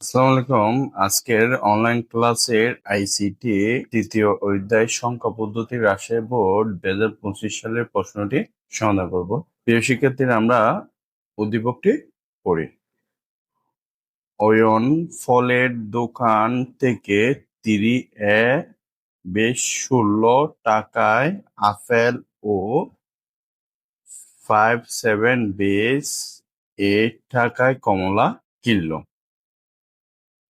আসসালামু আলাইকুম। আজকের অনলাইন ক্লাসের আইসিটি তৃতীয় অধ্যায় সংখ্যা পদ্ধতি রাজশাহী বোর্ড দুই হাজার পঁচিশ সালের প্রশ্নটি সমাধান করব। প্রিয় শিক্ষার্থীরা, আমরা উদ্দীপকটি পড়ি। অয়ন ফলের দোকান থেকে তিরি এ বেশ ষোলো টাকায় আপেল ও ফাইভ সেভেন বেস এইট টাকায় কমলা কিনলো।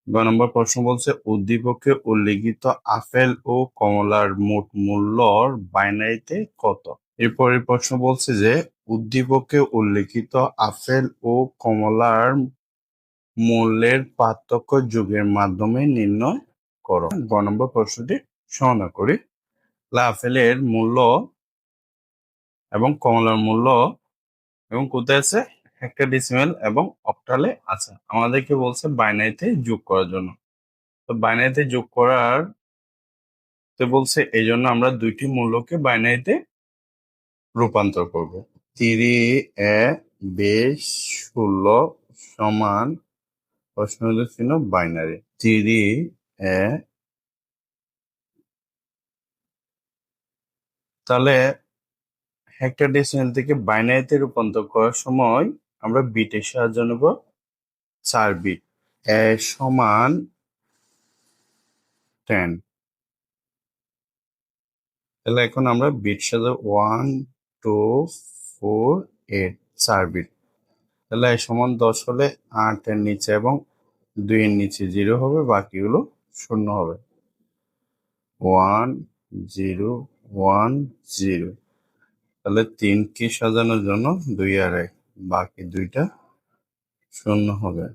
গ নম্বর প্রশ্ন বলছে উদ্দীপকে উল্লিখিত আপেল ও কমলার মোট মূল্যর বাইনারিতে কত? এরপরের প্রশ্ন বলছে যে উদ্দীপকে উল্লিখিত আপেল ও কমলার মূল্যের পার্থক্য যুগের মাধ্যমে নির্ণয় করো। গ নম্বর প্রশ্নটি সমাধান করি। আপেলের মূল্য এবং কমলার মূল্য এবং কোথায় আছে? হেক্সাডেসিমাল এবং অক্টালে আছে। আমাদেরকে বলছে বাইনারিতে যোগ করার জন্য। তো বাইনারিতে যোগ করার, তো বলছে এই জন্য আমরা দুইটি মূল্যকে বাইনারিতে রূপান্তর করব। তিরি, এ বেশ ষোলো সমান প্রশ্ন ছিল বাইনারি তিরি, এ, তাহলে হেক্টাডেসিমাল থেকে বাইনারিতে রূপান্তর করার সময় আমরা বিটের সাহায্য নেব চার বিট এ সমান টেন তাহলে এখন আমরা বিট সাথে ওয়ান টু ফোর এইট চার বিট তাহলে এ সমান দশ হলে আটের নিচে এবং দুইয়ের নিচে জিরো হবে, বাকিগুলো শূন্য হবে। ওয়ান জিরো ওয়ান জিরো তাহলে তিনকে সাজানোর জন্য দুই আর এক। বাকি দুইটা শূন্য হবে।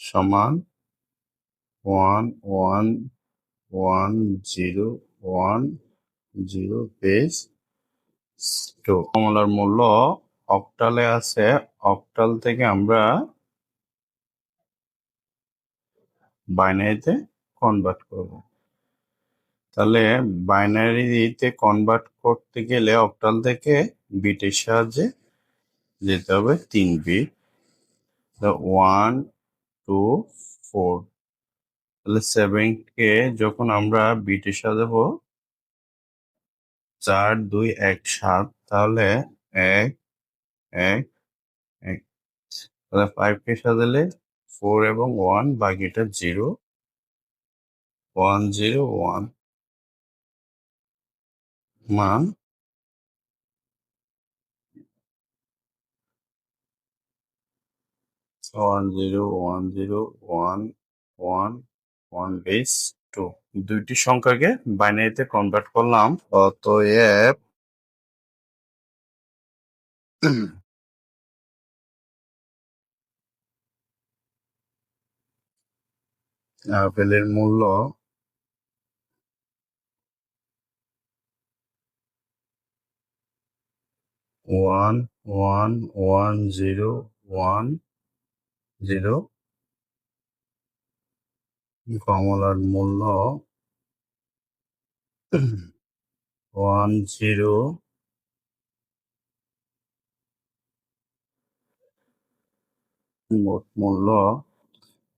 সমান one one one zero one zero base two. কমলার মূল্য অক্টালে আছে। অক্টাল থেকে আমরা বাইনারিতে কনভার্ট করব। তাহলে বাইনারিতে কনভার্ট করতে গেলে অক্টাল থেকে বিটের সাহায্যে যেতে হবে তিন বিট ওয়ান টু ফোর তাহলে সেভেনকে যখন আমরা বিটে সাজাবো চার, দুই, এক, সাত, তাহলে এক এক এক। তাহলে ফাইভকে সাজালে ফোর এবং ওয়ান বাকিটা জিরো ওয়ান জিরো ওয়ান মান one zero one zero one one one base two. দুইটি সংখ্যাকে বাইনারিতে কনভার্ট করলাম। অতএব আপেলের মূল্য one one one, zero one, zero. কমলার মূল্য ওয়ান, জিরো। মোট মূল্য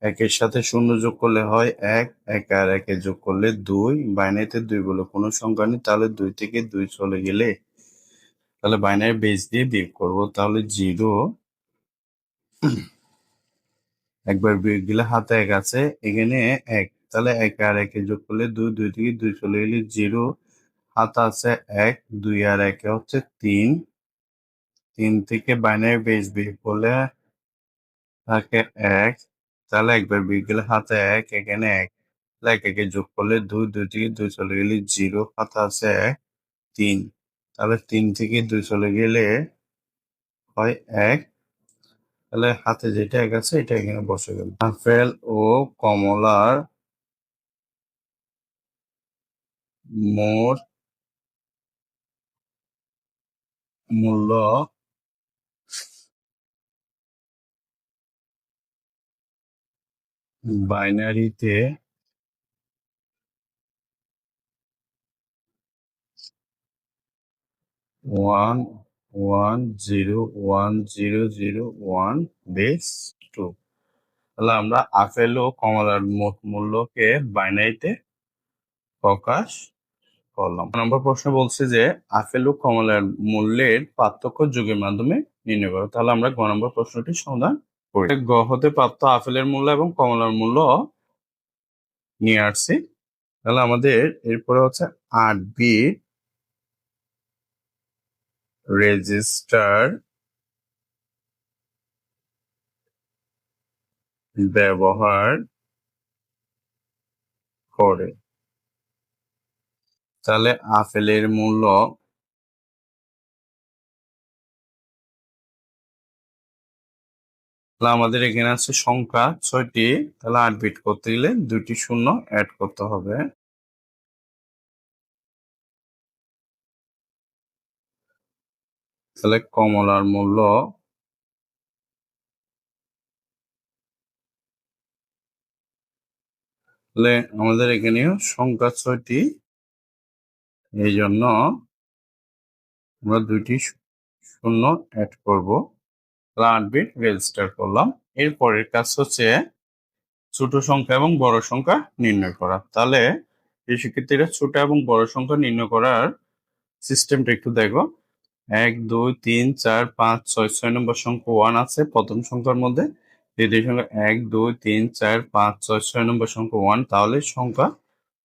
একের সাথে শূন্য যোগ করলে হয় এক এক আর একে যোগ করলে দুই। বাইনারিতে দুই বলে কোনো সংখ্যা নেই, তাহলে দুই থেকে দুই চলে গেলে তাহলে বাইনারি বেস দিয়ে বিয়োগ করব, তাহলে জিরো একবার বিয়োগ দিলে হাতে এক আছে, এখানে এক, তাহলে এক আর একে যোগ করলে দুই দুই থেকে দুই চলে গেলে জিরো হাত আছে এক, দুই আর একে হচ্ছে তিন তিন থেকে বাইনারি বেস বিয়োগ করলে থাকে এক, তাহলে একবার বিয়োগ গেলে হাতে এক, এখানে এক, তাহলে এক একে যোগ করলে দুই দুই থেকে দুই চলে গেলে জিরো হাত আছে এক, তিন। তাহলে তিন থেকে দুই চলে গেলে হয় এক। তাহলে হাতে যেটা এক আছে, এটা এখানে বসে গেল। আপেল ও কমলার মোট মূল্য বাইনারিতে one one, zero one, zero zero, one base two. তাহলে আমরা আপেল ও কমলার মোট মূল্যকে বাইনারিতে প্রকাশ করলাম। নম্বর প্রশ্ন বলছে যে আপেল ও কমলার মূল্যের পার্থক্য যুগের মাধ্যমে নির্ণয় করো। তাহলে আমরা গ নম্বর প্রশ্নটি সমাধান করি। গ হতে প্রাপ্ত আপেলের মূল্য এবং কমলার মূল্য নিয়ে আসছি। তাহলে আমাদের এরপরে হচ্ছে আট বিট রেজিস্টার ব্যবহার করে। তাহলে আপেলের মূল্য তাহলে আমাদের এখানে আছে সংখ্যা ছয়টি। তাহলে আট বিট করতে গেলে দুইটি শূন্য অ্যাড করতে হবে। তাহলে কমলার মূল্য আমাদের এখানেও সংখ্যা ছয়টি। এই জন্য আমরা দুইটি শূন্য অ্যাড করব। আট বিট রেজিস্টার করলাম। এরপরের কাজ হচ্ছে ছোট সংখ্যা এবং বড় সংখ্যা নির্ণয় করা। তাহলে এই শিক্ষার্থীরা ছোট এবং বড় সংখ্যা নির্ণয় করার সিস্টেমটা একটু দেখো এক, দুই, তিন, চার, পাঁচ, ছয় ছয় নম্বর সংখ্যা ওয়ান আছে, প্রথম সংখ্যার মধ্যে। দ্বিতীয় সংখ্যা এক, দুই, তিন, চার, পাঁচ, ছয় ছয় নম্বর সংখ্যা ওয়ান তাহলে সংখ্যা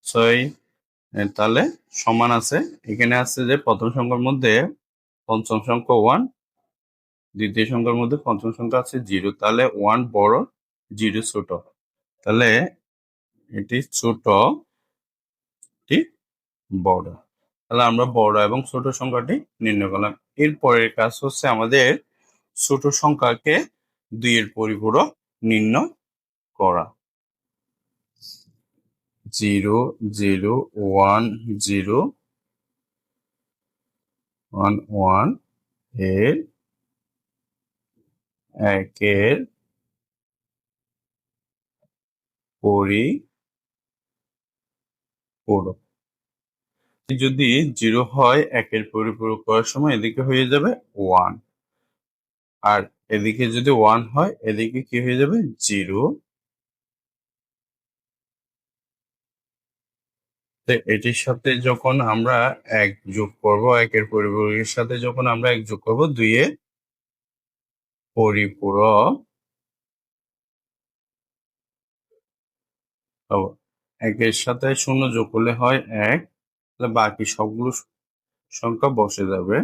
ছয় তাহলে সমান আছে। এখানে আছে যে প্রথম সংখ্যার মধ্যে পঞ্চম সংখ্যা ওয়ান দ্বিতীয় সংখ্যার মধ্যে পঞ্চম সংখ্যা আছে জিরো তাহলে ওয়ান বড় জিরো ছোট। তাহলে এটি ছোট এটি বড়। তাহলে আমরা বড় এবং ছোট সংখ্যাটি নির্ণয় করলাম। এরপরের কাজ হচ্ছে আমাদের ছোট সংখ্যাকে দুইয়ের পরিপূরক নির্ণয় করা। Zero zero, one zero, one one, এর একের পরি পরিপূরক। যদি জিরো হয়, একের পরিপূরক করার সময় এদিকে হয়ে যাবে ওয়ান আর এদিকে যদি ওয়ান হয়, এদিকে কি হয়ে যাবে? জিরো। এটির সাথে যখন আমরা এক যোগ করব, একের পরিপূরকের সাথে যখন আমরা এক যোগ করব দুইয়ের পরিপূরক একের সাথে শূন্য যোগ করলে হয় এক। তাহলে বাকি সবগুলো সংখ্যা বসে যাবে।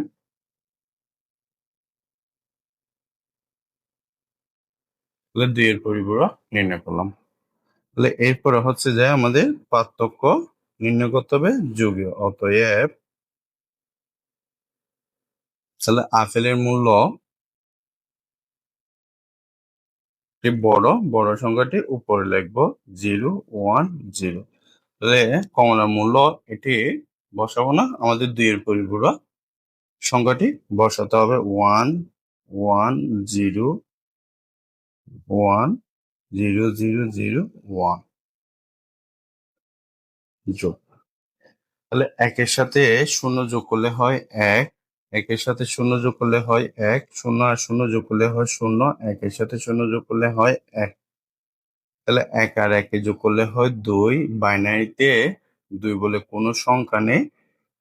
দুইয়ের পরিপূরক নির্ণয় করলাম। তাহলে এরপরে হচ্ছে যে আমাদের পার্থক্য নির্ণয় করতে হবে যুগীয়, অতএব তাহলে আপেলের মূল্য বড় বড় সংখ্যাটি উপরে লিখব জিরো, ওয়ান, জিরো। তাহলে কমলার মূল্য এটি বসাবো না, আমাদের দুইয়ের পরিপূরক সংখ্যাটি বসাতে হবে one one zero one zero zero zero one যোগ। তাহলে একের সাথে শূন্য যোগ করলে হয় এক, একের সাথে শূন্য যোগ করলে হয় এক, শূন্য আর শূন্য যোগ করলে হয় শূন্য, একের সাথে শূন্য যোগ করলে হয় এক। তাহলে এক আর একে যোগ করলে হয় দুই। বাইনারিতে দুই বলে কোনো সংখ্যা নেই।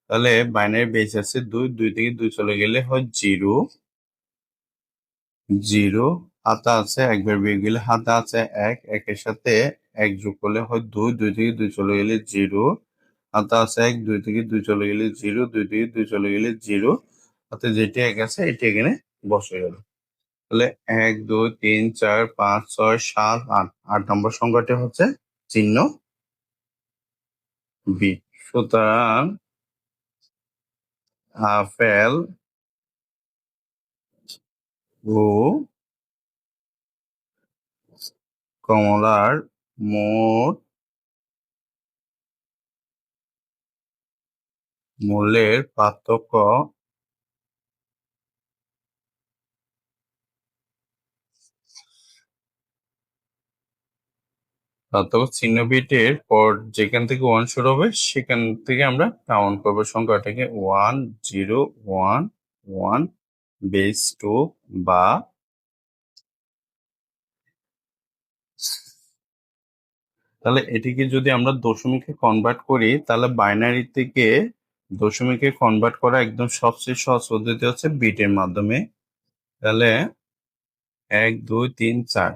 তাহলে বাইনারি বেস আছে দুই দুই থেকে দুই চলে গেলে হয় জিরো। জিরো, হাতা আছে, একবার বের গেলে হাতা আছে এক, একের সাথে এক যোগ করলে হয় দুই দুই থেকে দুই চলে গেলে জিরো। হাতা আছে এক, দুই থেকে দুই চলে গেলে জিরো, দুই থেকে দুই চলে গেলে জিরো। হাতে যেটি এক আছে, এটি এখানে বসে গেল তাহলে এক, দুই, তিন, চার, পাঁচ, ছয়, সাত, আট। আট নম্বর সংখ্যাটি হচ্ছে চিহ্ন বি সুতরাং আপেল ও কমলার মোট মূল্যের পার্থক্য পার্থক্য চিহ্ন বিটের পর যেখান থেকে ওয়ান শুরু হবে, সেখান থেকে আমরা কাউন্ট করব। সংখ্যাটাকে one zero one one base two বা তাহলে এটিকে যদি আমরা দশমিকে কনভার্ট করি, তাহলে বাইনারি থেকে দশমিকে কনভার্ট করা একদম সবচেয়ে সহজ পদ্ধতি হচ্ছে বিটের মাধ্যমে। তাহলে এক, দুই, তিন, চার।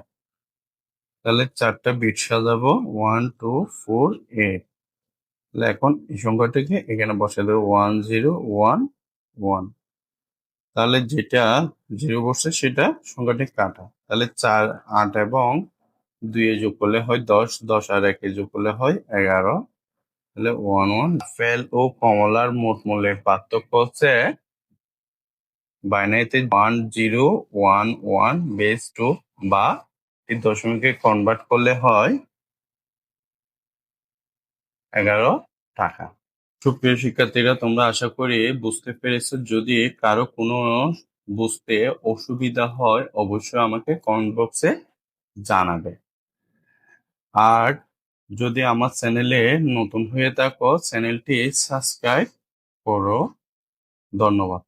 তাহলে চারটা বিট সাজাবো। ওয়ান টু ফোর এইট তাহলে এখন এই সংখ্যাটাকে এখানে বসে দেবো। ওয়ান জিরো ওয়ান ওয়ান তাহলে যেটা জিরো বসছে সেটা সংখ্যাটি কাটা। তাহলে চার, আট এবং দুইয়ে যোগ করলে হয় দশ। দশ আর একে যোগ করলে হয় এগারো। তাহলে ওয়ান ওয়ান ফেল ও কমলার মোট মূল্যের পার্থক্য হচ্ছে বাইনারিতে one zero one one base two বা এই দশমিকে কনভার্ট করলে হয় এগারো টাকা। সুপ্রিয় শিক্ষার্থীরা, তোমরা আশা করি বুঝতে পেরেছ। যদি কারও কোনো বুঝতে অসুবিধা হয়, অবশ্যই আমাকে কমেন্ট বক্সে জানাবে। আর যদি আমার চ্যানেলে নতুন হয়ে থাকো চ্যানেলটি সাবস্ক্রাইব করো। ধন্যবাদ।